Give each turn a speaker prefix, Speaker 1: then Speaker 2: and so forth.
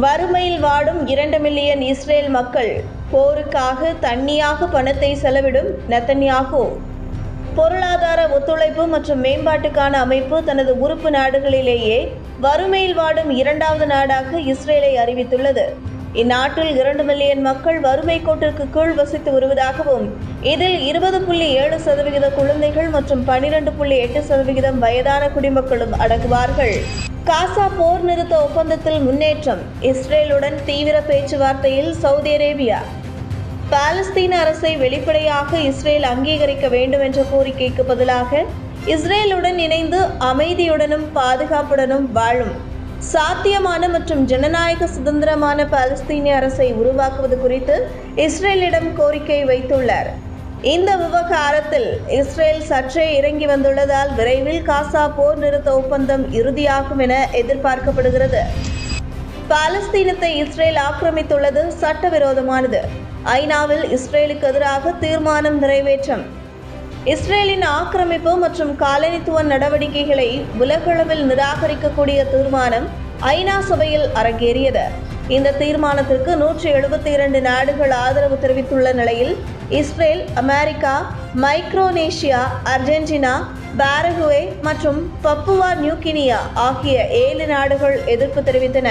Speaker 1: வறுமையில் வாடும் இரண்டு மில்லியன் இஸ்ரேல் மக்கள் போருக்காக தண்ணியாக பணத்தை செலவிடும் நெத்தன்யாகு. பொருளாதார ஒத்துழைப்பு மற்றும் மேம்பாட்டுக்கான அமைப்பு தனது உறுப்பு நாடுகளிலேயே வறுமையில் வாடும் இரண்டாவது நாடாக இஸ்ரேலை அறிவித்துள்ளது. இந்நாட்டில் இரண்டு மில்லியன் மக்கள் வறுமை கோட்டிற்கு கீழ் வசித்து வருவதாகவும் இதில் இருபது புள்ளி ஏழு சதவிகித குழந்தைகள் மற்றும் பனிரெண்டு புள்ளி எட்டு சதவிகிதம் வயதான குடிமக்களும் அடங்குவார்கள். காசா போர் நிறுத்த ஒப்பந்தத்தில் முன்னேற்றம் இஸ்ரேலுடன் தீவிர பேச்சுவார்த்தையில் சவுதி அரேபியா. பாலஸ்தீன அரசை வெளிப்படையாக இஸ்ரேல் அங்கீகரிக்க வேண்டும் என்ற கோரிக்கைக்கு பதிலாக இஸ்ரேலுடன் இணைந்து அமைதியுடனும் பாதுகாப்புடனும் வாழும் சாத்தியமான மற்றும் ஜனநாயக சுதந்திரமான பாலஸ்தீனிய அரசை உருவாக்குவது குறித்து இஸ்ரேலிடம் கோரிக்கை வைத்துள்ளார். இந்த விவகாரத்தில் இஸ்ரேல் சற்றே இறங்கி வந்துள்ளதால் விரைவில் காசா போர் நிறுத்த ஒப்பந்தம் இறுதியாகும் என எதிர்பார்க்கப்படுகிறது. பாலஸ்தீனத்தை இஸ்ரேல் ஆக்கிரமித்துள்ளது சட்டவிரோதமானது. ஐநாவில் இஸ்ரேலுக்கு எதிராக தீர்மானம் நிறைவேற்றம். இஸ்ரேலின் ஆக்கிரமிப்பு மற்றும் காலனித்துவ நடவடிக்கைகளை உலகளவில் நிராகரிக்கக்கூடிய தீர்மானம் ஐநா சபையில் அரங்கேறியது. இந்த தீர்மானத்திற்கு நூற்றி எழுபத்தி இரண்டு நாடுகள் ஆதரவு தெரிவித்துள்ள நிலையில் Israel America Micronesia Argentina Paraguay மற்றும் பப்புவா நியூகினியா ஆகிய ஏழு நாடுகள் எதிர்ப்பு தெரிவித்தன.